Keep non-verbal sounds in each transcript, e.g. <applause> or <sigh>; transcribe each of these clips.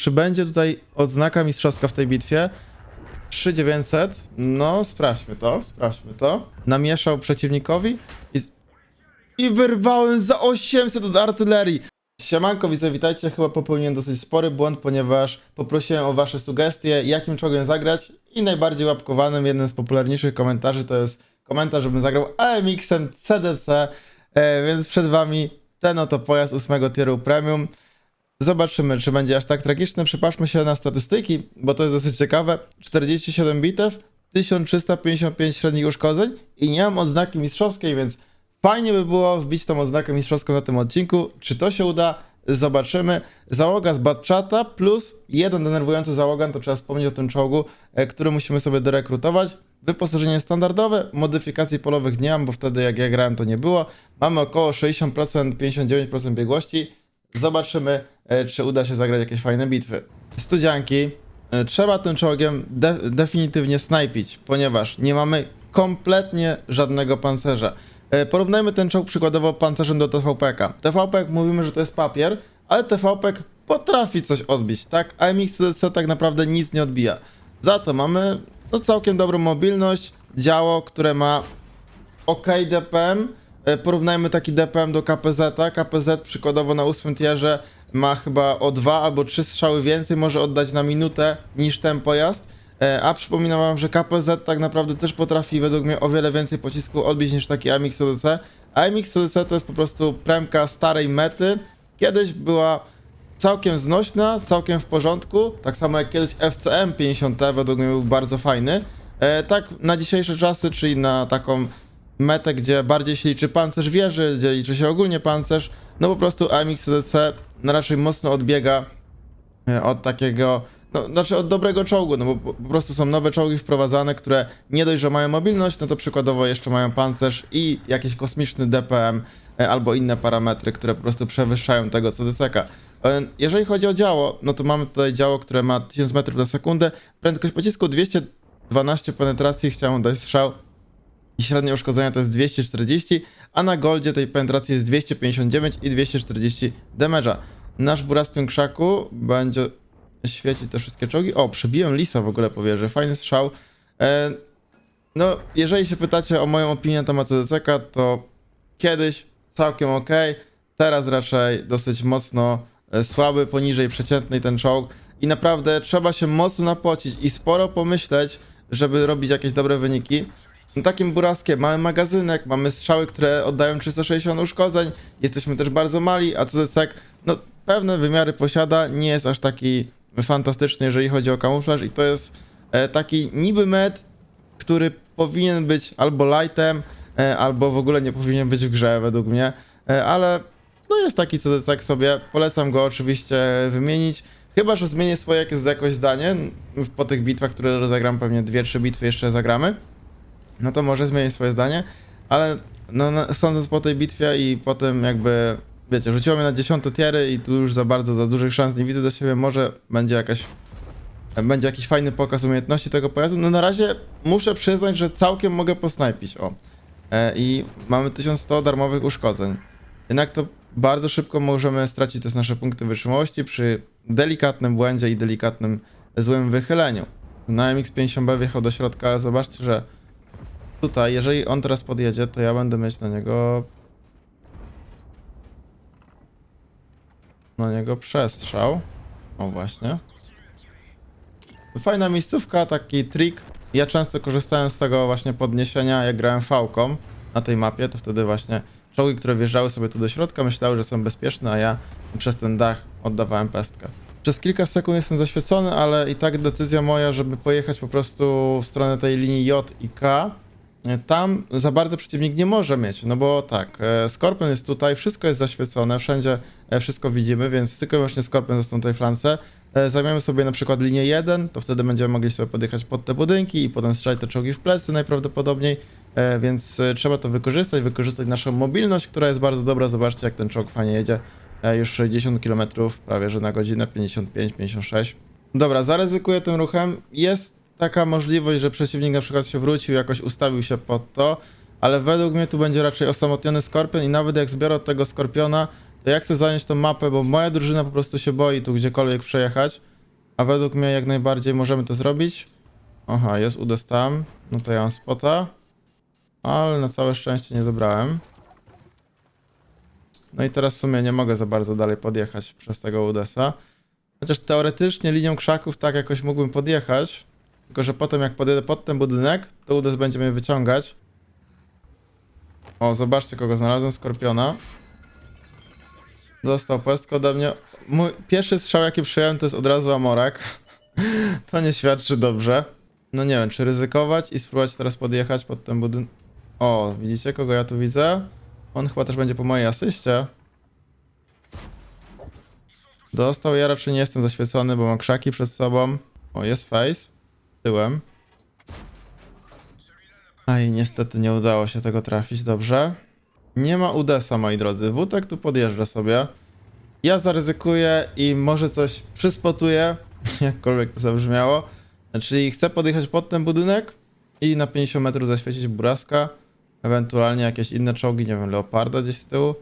Czy będzie tutaj odznaka mistrzowska w tej bitwie? 3900. No, sprawdźmy to, sprawdźmy to. Namieszał przeciwnikowi i, i wyrwałem za 800 od artylerii. Siemanko, widzę, witajcie. Chyba popełniłem dosyć spory błąd, ponieważ poprosiłem o wasze sugestie, jakim czołgiem zagrać i najbardziej łapkowanym, jeden z popularniejszych komentarzy to jest komentarz, żebym zagrał AMX-em CDC, e, więc przed wami ten oto pojazd 8 tieru premium. Zobaczymy, czy będzie aż tak tragiczny. Przypatrzmy się na statystyki, bo to jest dosyć ciekawe. 47 bitew, 1355 średnich uszkodzeń i nie mam odznaki mistrzowskiej, więc fajnie by było wbić tą odznakę mistrzowską na tym odcinku. Czy to się uda? Zobaczymy. Załoga z Batchata plus jeden denerwujący załogan, to trzeba wspomnieć o tym czołgu, e, który musimy sobie dorekrutować. Wyposażenie standardowe, modyfikacji polowych nie mam, bo wtedy jak ja grałem to nie było. Mamy około 60%, 59% biegłości. Zobaczymy, czy uda się zagrać jakieś fajne bitwy. Studzianki, e, trzeba tym czołgiem de definitywnie snajpić, ponieważ nie mamy kompletnie żadnego pancerza. E, Porównajmy ten czołg przykładowo pancerzem do TVP-ka. TVP mówimy, że to jest papier, ale TVP potrafi coś odbić, tak? A MXCDC tak naprawdę nic nie odbija. Za to mamy no, całkiem dobrą mobilność, działo, które ma ok DPM. E, Porównajmy taki DPM do KPZ. KPZ przykładowo na 8 tierze ma chyba o 2 albo 3 strzały więcej, może oddać na minutę niż ten pojazd. E, A przypominam wam, że KPZ tak naprawdę też potrafi według mnie o wiele więcej pocisku odbić niż taki AMX CDC. AMX CDC to jest po prostu premka starej mety. Kiedyś była całkiem znośna, całkiem w porządku. Tak samo jak kiedyś FCM 50T według mnie był bardzo fajny. E, tak na dzisiejsze czasy, czyli na taką metę, gdzie bardziej się liczy pancerz wieży, gdzie liczy się ogólnie pancerz, no po prostu AMX CDC no raczej mocno odbiega e, od takiego, no znaczy od dobrego czołgu, no bo po, prostu są nowe czołgi wprowadzane, które nie dość, że mają mobilność, no to przykładowo jeszcze mają pancerz i jakiś kosmiczny DPM e, albo inne parametry, które po prostu przewyższają tego CDC-ka. E, Jeżeli chodzi o działo, no to mamy tutaj działo, które ma 1000 metrów na sekundę, prędkość pocisku 212 penetracji, chciałem dać strzał i średnie uszkodzenia to jest 240, a na goldzie tej penetracji jest 259 i 240 damage'a. Nasz burastym krzaku będzie świecić te wszystkie czołgi. O, przebiłem lisa w ogóle po wieży, fajny strzał. E, no, jeżeli się pytacie o moją opinię na temat CDC-ka, to kiedyś całkiem ok, teraz raczej dosyć mocno e, słaby, poniżej przeciętnej ten czołg i naprawdę trzeba się mocno napocić i sporo pomyśleć, żeby robić jakieś dobre wyniki. No, takim buraskiem mamy magazynek, mamy strzały, które oddają 360 uszkodzeń, jesteśmy też bardzo mali, a CZC no pewne wymiary posiada, nie jest aż taki fantastyczny, jeżeli chodzi o kamuflaż. I to jest e, taki niby med, który powinien być albo lightem, e, albo w ogóle nie powinien być w grze według mnie, e, ale no jest taki CDC sobie, polecam go oczywiście wymienić, chyba, że zmienię swoje jakieś zdanie. Po tych bitwach, które rozegram, pewnie dwie, trzy bitwy jeszcze zagramy, no to może zmienić swoje zdanie, ale no, no, sądząc po tej bitwie i po tym jakby, wiecie, rzuciło mnie na dziesiąte tiery i tu już za bardzo, za dużych szans nie widzę do siebie, może będzie jakaś, będzie jakiś fajny pokaz umiejętności tego pojazdu, no na razie muszę przyznać, że całkiem mogę posnajpić, o. E, I mamy 1100 darmowych uszkodzeń. Jednak to bardzo szybko możemy stracić te nasze punkty wytrzymałości przy delikatnym błędzie i delikatnym złym wychyleniu. Na MX-50B wjechał do środka, ale zobaczcie, że tutaj, jeżeli on teraz podjedzie, to ja będę mieć na niego na niego przestrzał. O właśnie. Fajna miejscówka, taki trik. Ja często korzystałem z tego właśnie podniesienia, jak grałem fałką na tej mapie, to wtedy właśnie czołgi, które wjeżdżały sobie tu do środka, myślały, że są bezpieczne, a ja przez ten dach oddawałem pestkę. Przez kilka sekund jestem zaświecony, ale i tak decyzja moja, żeby pojechać po prostu w stronę tej linii J i K, tam za bardzo przeciwnik nie może mieć, no bo tak, e, Skorpion jest tutaj, wszystko jest zaświecone, wszędzie e, wszystko widzimy, więc tylko i wyłącznie Skorpion został na flance. E, Zajmiemy sobie na przykład linię 1, to wtedy będziemy mogli sobie podjechać pod te budynki i potem strzelać te czołgi w plecy najprawdopodobniej, e, więc e, trzeba to wykorzystać, wykorzystać naszą mobilność, która jest bardzo dobra, zobaczcie jak ten czołg fajnie jedzie, E, już 60 km prawie że na godzinę, 55-56. Dobra, zaryzykuję tym ruchem, jest taka możliwość, że przeciwnik na przykład się wrócił, jakoś ustawił się pod to, ale według mnie tu będzie raczej osamotniony Skorpion i nawet jak zbiorę tego Skorpiona, to jak chcę zająć tą mapę, bo moja drużyna po prostu się boi tu gdziekolwiek przejechać, A według mnie jak najbardziej możemy to zrobić. Aha, jest udes tam. No to ja mam spota. Ale na całe szczęście nie zebrałem. No i teraz w sumie nie mogę za bardzo dalej podjechać przez tego udesa. Chociaż teoretycznie linią krzaków tak jakoś mógłbym podjechać. Tylko, że potem jak podjedę pod ten budynek, to udes będzie mnie wyciągać. O, zobaczcie kogo znalazłem, Skorpiona. Dostał pestkę ode mnie. Mój pierwszy strzał jaki przyjąłem to jest od razu Amorak. <laughs> to nie świadczy dobrze. No nie wiem, czy ryzykować i spróbować teraz podjechać pod ten budynek. O, widzicie kogo ja tu widzę? On chyba też będzie po mojej asyście. Dostał, ja raczej nie jestem zaświecony, bo mam krzaki przed sobą. O, jest face. Tyłem. Aj, niestety nie udało się tego trafić, dobrze. Nie ma Udesa, moi drodzy. Wutek tu podjeżdża sobie. Ja zaryzykuję i może coś przyspotuję, <laughs> jakkolwiek to zabrzmiało. Czyli chcę podjechać pod ten budynek i na 50 metrów zaświecić buraska. Ewentualnie jakieś inne czołgi, nie wiem, leoparda gdzieś z tyłu.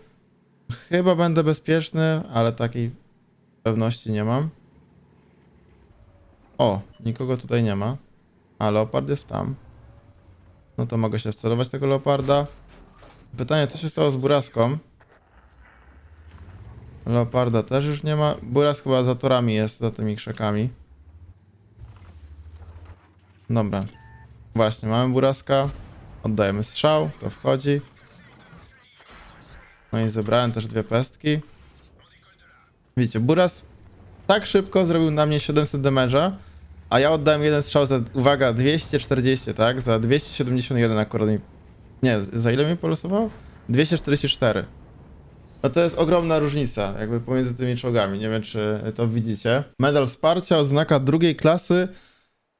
Chyba będę bezpieczny, ale takiej pewności nie mam. O, nikogo tutaj nie ma. A leopard jest tam. No to mogę się wcelować tego leoparda. Pytanie, co się stało z buraską? Leoparda też już nie ma. Buras chyba za torami jest, za tymi krzakami. Dobra. Właśnie, mamy buraska. Oddajemy strzał, to wchodzi. No i zebrałem też dwie pestki. Widzicie, Buras tak szybko zrobił na mnie 700 damage'a, a ja oddałem jeden strzał za, uwaga, 240, tak? Za 271 akurat mi... Nie, za ile mi polosowało? 244. No to jest ogromna różnica, jakby pomiędzy tymi czołgami. Nie wiem, czy to widzicie. Medal wsparcia, oznaka drugiej klasy.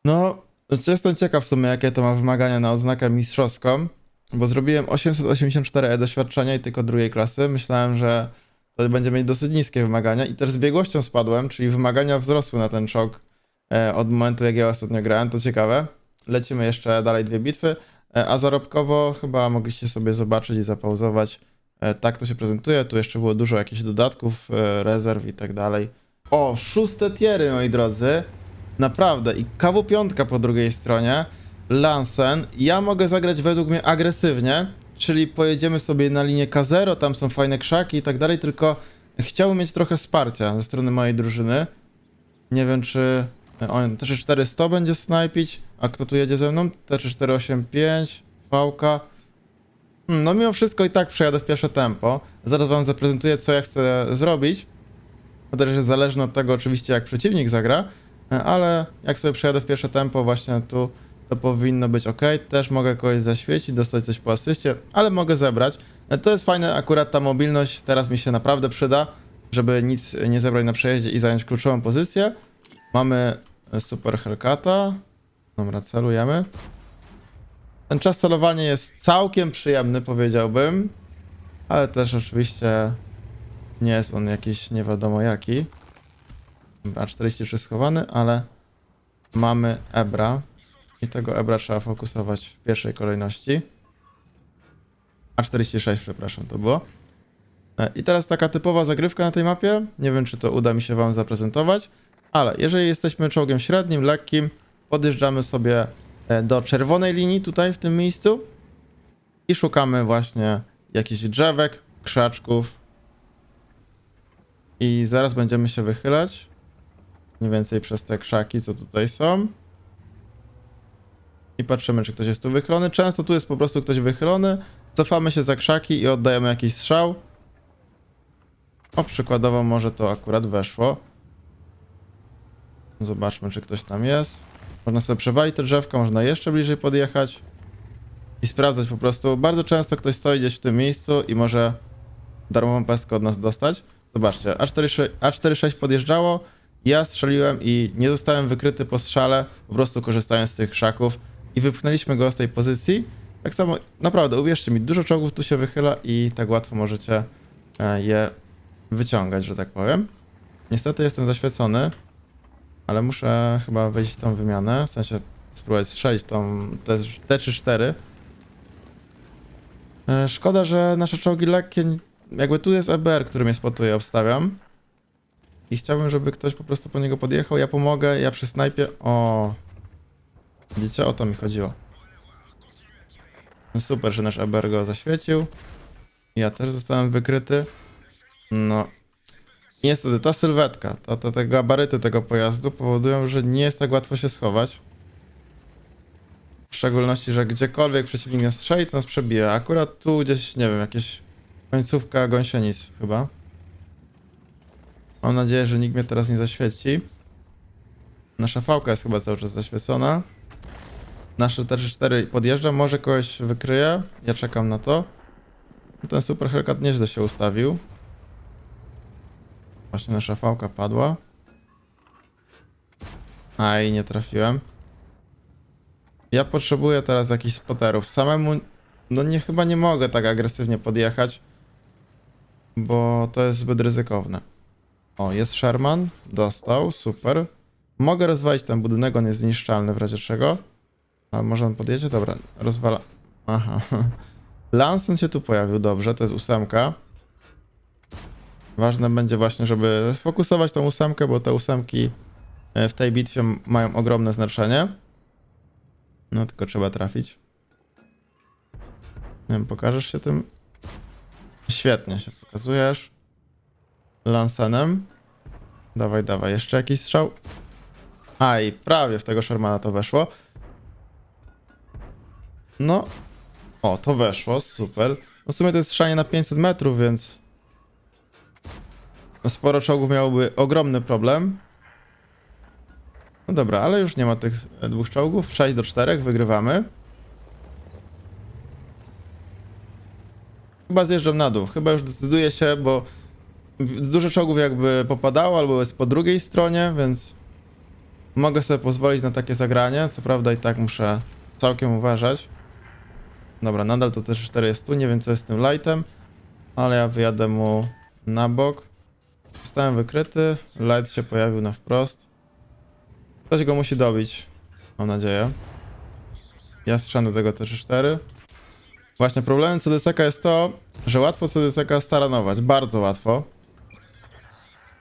No, znaczy jestem ciekaw w sumie, jakie to ma wymagania na oznakę mistrzowską, bo zrobiłem 884 e doświadczenia i tylko drugiej klasy. Myślałem, że to będzie mieć dosyć niskie wymagania i też z biegłością spadłem, czyli wymagania wzrosły na ten czołg od momentu, jak ja ostatnio grałem. To ciekawe. Lecimy jeszcze dalej dwie bitwy, e, a zarobkowo chyba mogliście sobie zobaczyć i zapauzować. E, tak to się prezentuje. Tu jeszcze było dużo jakichś dodatków, e, rezerw i tak dalej. O, szóste tiery, moi drodzy. Naprawdę. I KW5 po drugiej stronie. Lansen. Ja mogę zagrać według mnie agresywnie, czyli pojedziemy sobie na linię K0, tam są fajne krzaki i tak dalej, tylko chciałbym mieć trochę wsparcia ze strony mojej drużyny. Nie wiem, czy on T400 będzie snajpić, a kto tu jedzie ze mną? T485, Vałka. Hmm, no mimo wszystko i tak przejadę w pierwsze tempo. Zaraz wam zaprezentuję, co ja chcę zrobić. To też jest zależne od tego oczywiście, jak przeciwnik zagra, ale jak sobie przejadę w pierwsze tempo właśnie tu, to powinno być ok. Też mogę kogoś zaświecić, dostać coś po asyście, ale mogę zebrać. To jest fajne, akurat ta mobilność teraz mi się naprawdę przyda, żeby nic nie zebrać na przejeździe i zająć kluczową pozycję. Mamy super Hellcata. Dobra, celujemy. Ten czas celowania jest całkiem przyjemny, powiedziałbym. Ale też oczywiście nie jest on jakiś nie wiadomo jaki. Dobra, 43 schowany, ale mamy Ebra. I tego Ebra trzeba fokusować w pierwszej kolejności. A 46, przepraszam, to było. E, I teraz taka typowa zagrywka na tej mapie. Nie wiem, czy to uda mi się Wam zaprezentować, ale jeżeli jesteśmy czołgiem średnim, lekkim, podjeżdżamy sobie e, do czerwonej linii tutaj w tym miejscu i szukamy właśnie jakichś drzewek, krzaczków. I zaraz będziemy się wychylać. Mniej więcej przez te krzaki, co tutaj są. I patrzymy, czy ktoś jest tu wychylony. Często tu jest po prostu ktoś wychylony. Cofamy się za krzaki i oddajemy jakiś strzał. O, przykładowo może to akurat weszło. Zobaczmy, czy ktoś tam jest. Można sobie przewalić te drzewka, można jeszcze bliżej podjechać i sprawdzać po prostu. Bardzo często ktoś stoi gdzieś w tym miejscu i może darmową pestkę od nas dostać. Zobaczcie, A46, A46 podjeżdżało, ja strzeliłem i nie zostałem wykryty po strzale, po prostu korzystając z tych krzaków i wypchnęliśmy go z tej pozycji. Tak samo, naprawdę, uwierzcie mi, dużo czołgów tu się wychyla i tak łatwo możecie e, je wyciągać, że tak powiem. Niestety jestem zaświecony, ale muszę chyba wejść w tą wymianę, w sensie spróbować strzelić tą T3-4. E, Szkoda, że nasze czołgi lekkie, jakby tu jest EBR, który mnie spotuje, obstawiam. i chciałbym, żeby ktoś po prostu po niego podjechał. Ja pomogę, ja przy snajpie. O. Widzicie, o to mi chodziło. No super, że nasz Eber go zaświecił. Ja też zostałem wykryty. No. Niestety, ta sylwetka, to, te gabaryty tego pojazdu powodują, że nie jest tak łatwo się schować. W szczególności, że gdziekolwiek przeciwnik nas strzeli, to nas przebije. Akurat tu gdzieś, nie wiem, jakieś końcówka gąsienic chyba. Mam nadzieję, że nikt mnie teraz nie zaświeci. Nasza fałka jest chyba cały czas zaświecona. Nasze T4 podjeżdża, może kogoś wykryje. Ja czekam na to. Ten super Hellcat nieźle się ustawił. Właśnie nasza fałka padła. Aj, nie trafiłem. Ja potrzebuję teraz jakichś spoterów. Samemu, no nie, chyba nie mogę tak agresywnie podjechać, bo to jest zbyt ryzykowne. O, jest Sherman, dostał, super. Mogę rozwalić ten budynek, on jest zniszczalny w razie czego. Ale może on podjedzie? Dobra, rozwala. Aha. <laughs> Lansen się tu pojawił, dobrze, to jest ósemka. Ważne będzie właśnie, żeby sfokusować tą ósemkę, bo te ósemki e, w tej bitwie mają ogromne znaczenie. No tylko trzeba trafić. Nie wiem, pokażesz się tym? Świetnie się pokazujesz. Lansenem. Dawaj, dawaj, jeszcze jakiś strzał. A i prawie w tego Shermana to weszło. No. O, to weszło, super. No w sumie to jest strzanie na 500 metrów, więc... No sporo czołgów miałoby ogromny problem. No dobra, ale już nie ma tych e, dwóch czołgów. 6 do 4, wygrywamy. Chyba zjeżdżam na dół. Chyba już decyduję się, bo dużo czołgów jakby popadało, albo jest po drugiej stronie, więc mogę sobie pozwolić na takie zagranie. Co prawda i tak muszę całkiem uważać. Dobra, nadal to też 4 jest tu, nie wiem co jest z tym lightem, ale ja wyjadę mu na bok. Zostałem wykryty, light się pojawił na wprost. Ktoś go musi dobić, mam nadzieję. Ja strzelam do tego T4. Właśnie problemem CDSK jest to, że łatwo CDSK staranować, bardzo łatwo.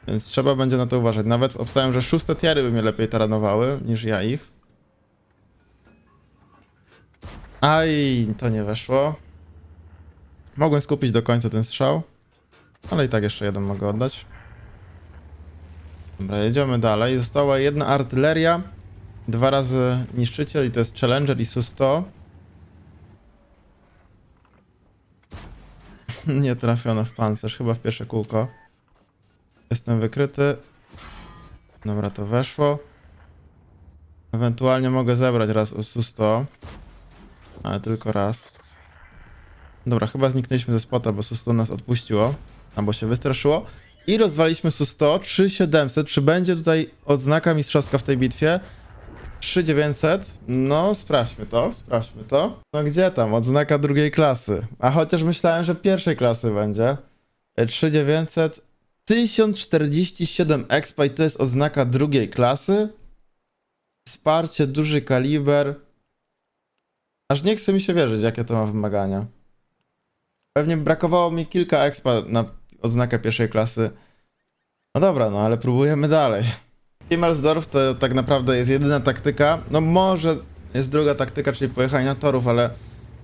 Więc trzeba będzie na to uważać. Nawet obstawiam, że szóste tiery by mnie lepiej taranowały niż ja ich. Aj, to nie weszło. Mogłem skupić do końca ten strzał. Ale i tak jeszcze jeden mogę oddać. Dobra, jedziemy dalej. Została jedna artyleria. Dwa razy niszczyciel i to jest Challenger i Su-100. <laughs> nie trafiono w pancerz, chyba w pierwsze kółko. Jestem wykryty. Dobra, to weszło. Ewentualnie mogę zebrać raz o Su-100. Ale tylko raz. Dobra, chyba zniknęliśmy ze spota, bo Su-100 nas odpuściło. Albo się wystraszyło. I rozwaliśmy Su-100. 3700. Czy będzie tutaj odznaka mistrzowska w tej bitwie? 3900. No, sprawdźmy to, sprawdźmy to. No gdzie tam? Odznaka drugiej klasy. A chociaż myślałem, że pierwszej klasy będzie. E, 3900. 1047 expa i to jest oznaka drugiej klasy. Wsparcie, duży kaliber. Aż nie chce mi się wierzyć, jakie to ma wymagania. Pewnie brakowało mi kilka expa na odznakę pierwszej klasy. No dobra, no ale próbujemy dalej. Himmelsdorf to tak naprawdę jest jedyna taktyka. No może jest druga taktyka, czyli pojechanie na torów, ale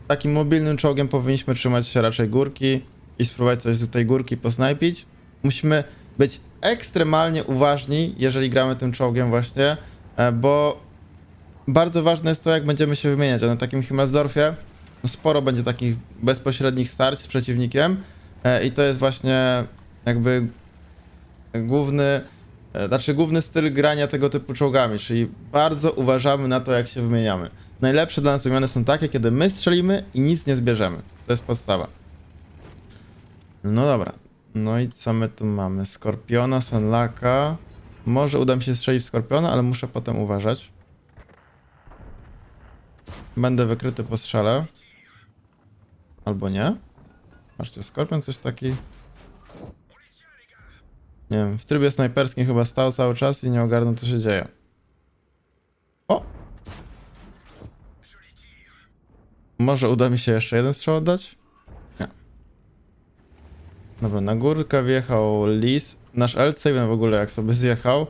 takim mobilnym czołgiem powinniśmy trzymać się raczej górki i spróbować coś z tej górki posnajpić. Musimy być ekstremalnie uważni, jeżeli gramy tym czołgiem właśnie, e, bo bardzo ważne jest to, jak będziemy się wymieniać, a na takim Himmelsdorfie no sporo będzie takich bezpośrednich starć z przeciwnikiem i to jest właśnie jakby główny, e, znaczy główny styl grania tego typu czołgami, czyli bardzo uważamy na to, jak się wymieniamy. Najlepsze dla nas wymiany są takie, kiedy my strzelimy i nic nie zbierzemy. To jest podstawa. No dobra. No i co my tu mamy? Skorpiona, Sunlaka. Może uda mi się strzelić w Skorpiona, ale muszę potem uważać. Będę wykryty po strzale. Albo nie. Patrzcie, Skorpion coś taki... Nie wiem, w trybie snajperskim chyba stał cały czas i nie ogarnął co się dzieje. O! Może uda mi się jeszcze jeden strzał oddać? Nie. Dobra, na górkę wjechał Lis. nasz L7 w ogóle jak sobie zjechał.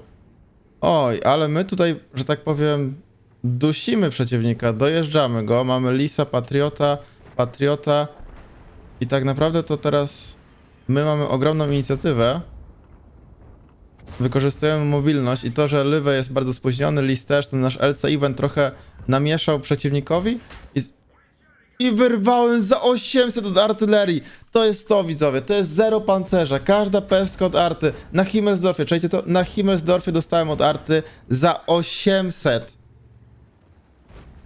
Oj, ale my tutaj, że tak powiem, dusimy przeciwnika, dojeżdżamy go. Mamy Lisa, Patriota, Patriota i tak naprawdę to teraz my mamy ogromną inicjatywę. Wykorzystujemy mobilność i to, że Lywe jest bardzo spóźniony, Lis też, ten nasz LC event trochę namieszał przeciwnikowi i, i wyrwałem za 800 od artylerii. To jest to, widzowie, to jest zero pancerza, każda pestka od arty. Na Himmelsdorfie, czujcie to? Na Himmelsdorfie dostałem od arty za 800.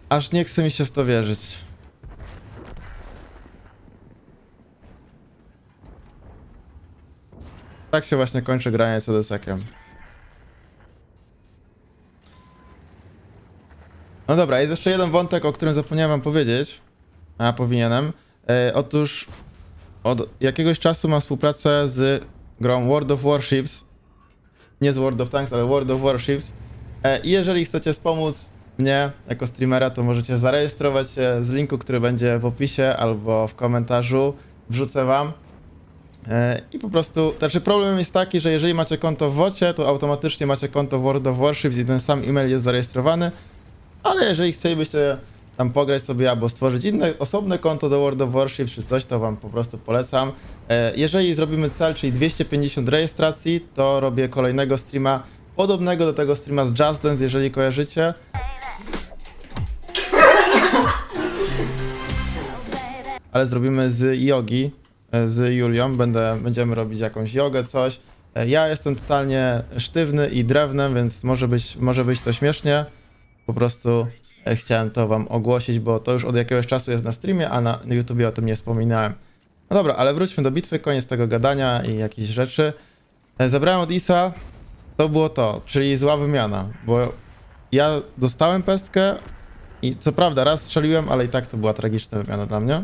Aż nie chce mi się w to wierzyć. Tak się właśnie kończy granie z CDS-ekiem. No dobra, jest jeszcze jeden wątek, o którym zapomniałem wam powiedzieć. A powinienem. E, otóż od jakiegoś czasu mam współpracę z grą World of Warships. Nie z World of Tanks, ale World of Warships. E, I jeżeli chcecie wspomóc mnie jako streamera, to możecie zarejestrować się z linku, który będzie w opisie albo w komentarzu. Wrzucę wam. E, I po prostu, znaczy problem jest taki, że jeżeli macie konto w WOCie, to automatycznie macie konto w World of Warships i ten sam e-mail jest zarejestrowany. Ale jeżeli chcielibyście tam pograć sobie albo stworzyć inne osobne konto do World of Warships czy coś, to wam po prostu polecam. E, Jeżeli zrobimy cel, czyli 250 rejestracji, to robię kolejnego streama podobnego do tego streama z Just Dance, jeżeli kojarzycie. Ale zrobimy z jogi, e, z Julią, Będę, będziemy robić jakąś jogę, coś. Ja jestem totalnie sztywny i drewnem, więc może być, może być to śmiesznie. Po prostu e, chciałem to wam ogłosić, bo to już od jakiegoś czasu jest na streamie, a na YouTubie o tym nie wspominałem. No dobra, ale wróćmy do bitwy, koniec tego gadania i jakichś rzeczy. E, Zabrałem od Isa, to było to, czyli zła wymiana, bo ja dostałem pestkę i co prawda raz strzeliłem, ale i tak to była tragiczna wymiana dla mnie.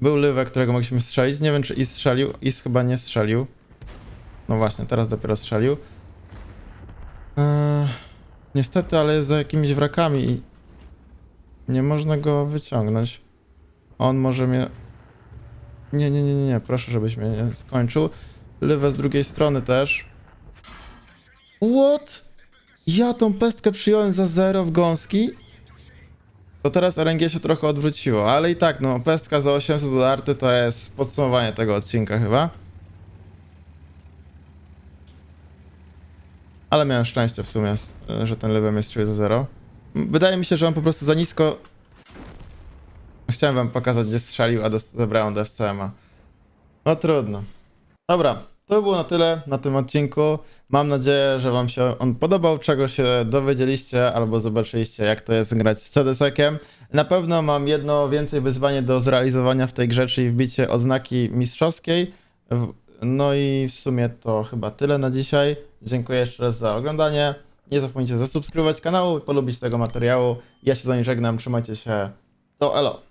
Był Lywek, którego mogliśmy strzelić, nie wiem czy Is strzelił, Is chyba nie strzelił. No właśnie, teraz dopiero strzelił. Eee, niestety, ale jest za jakimiś wrakami i nie można go wyciągnąć. On może mnie... Nie, nie, nie, nie, nie, proszę, żebyś mnie nie skończył. Lywę z drugiej strony też. What? Ja tą pestkę przyjąłem za zero w gąski? To teraz RNG się trochę odwróciło, ale i tak, no, pestka za 800 do arty to jest podsumowanie tego odcinka chyba. Ale miałem szczęście w sumie, że ten lewy mnie strzelił za zero. M, Wydaje mi się, że on po prostu za nisko... Chciałem wam pokazać, gdzie strzelił, a zebrałem do FCM-a. No trudno. Dobra, to było na tyle na tym odcinku. Mam nadzieję, że wam się on podobał, czego się dowiedzieliście albo zobaczyliście, jak to jest grać z CDS-ekiem. Na pewno mam jedno więcej wyzwanie do zrealizowania w tej grze, czyli wbicie oznaki mistrzowskiej. No i w sumie to chyba tyle na dzisiaj. Dziękuję jeszcze raz za oglądanie. Nie zapomnijcie zasubskrybować kanału, polubić tego materiału. Ja się z wami żegnam, trzymajcie się. To elo.